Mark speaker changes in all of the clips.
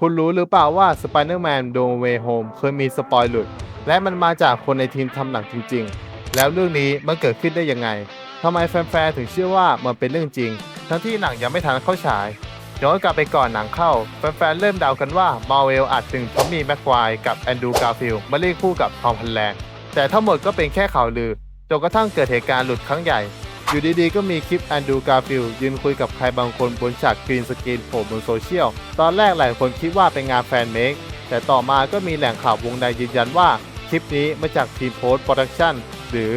Speaker 1: คุณรู้หรือเปล่าว่า Spider-Man No Way Home เคยมีสปอยหลุด และมันมาจากคนในทีมทำหนังจริง ๆ แล้วเรื่องนี้มันเกิดขึ้นได้ยังไงทำไมแฟนๆถึงเชื่อว่ามันเป็นเรื่องจริง ทั้งที่หนังยังไม่ทันเข้าฉายย้อนกลับไปก่อนหนังเข้า แฟนๆ เริ่มเดากันว่ามาเวลอาจดึงทอมมี่แม็กควายกับแอนดูการ์ฟิลมาเล่นคู่กับทอมพันแลงแต่ทั้งหมดก็เป็นแค่ข่าวลือจนกระทั่งเกิดเหตุการณ์หลุดครั้งใหญ่ อยู่ดีๆ ก็มีคลิปแอนดูการ์ฟิลยืนคุยกับใครบางคนบนฉากกรีนสกรีนโผล่บนโซเชียล ตอนแรกหลายคนคิดว่าเป็นงานแฟนเมค แต่ต่อมาก็มีแหล่งข่าววงในยืนยันว่า คลิปนี้มาจากทีมโพสต์โปรดักชั่นหรือ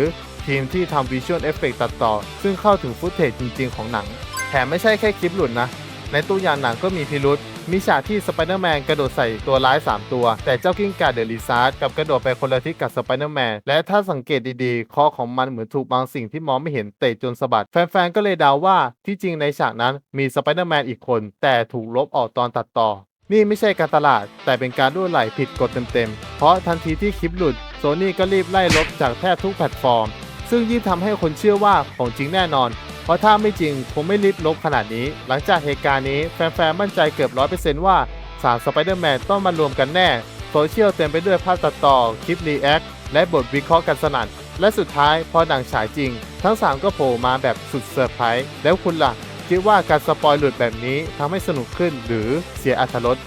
Speaker 1: ทีมที่ทำวิชวลเอฟเฟกตัดต่อ ซึ่งเข้าถึงฟุตเทจจริงๆ ของหนัง แถมไม่ใช่แค่คลิปหลุดนะ ในตัวอย่างหนังก็มีพิรุษมีฉากที่สไปเดอร์แมนกระโดดใส่ตัวร้าย 3 ตัว แต่เจ้ากิ้งก่าเดอะลิซาร์ดกับกระโดดไปคนละทิศกับสไปเดอร์แมนและถ้าสังเกตดีๆ คอของมันเหมือนถูกบางสิ่งที่มองไม่เห็นเตะจนสะบัด แฟนๆ ก็เลยเดาว่าที่จริงในฉากนั้นมีสไปเดอร์แมนอีกคน แต่ถูกลบออกตอนตัดต่อ นี่ไม่ใช่การตลาด แต่เป็นการรั่วไหลผิดกฎเต็มๆ เพราะทันทีที่คลิปหลุดโซนี่ก็รีบไล่ลบจากแทบทุกแพลตฟอร์ม ซึ่งยิ่งทำให้คนเชื่อว่าของจริงแน่นอน เพราะถ้าไม่จริงคงไม่รีบลบขนาดนี้ หลังจากเหตุการณ์นี้แฟนๆมั่นใจเกือบร้อยเปอร์เซนต์ว่าสามสไปเดอร์แมนต้องมารวมกันแน่ โซเชียลเต็มไปด้วยภาพตัดต่อ คลิปรีแอคและบทวิเคราะห์กันสนั่น และสุดท้ายพอหนังฉายจริง ทั้ง 3 ก็โผล่มาแบบสุดเซอร์ไพรส์แล้วคุณล่ะ คิดว่าการสปอยหลุดแบบนี้ทำให้สนุกขึ้นหรือเสียอรรถรส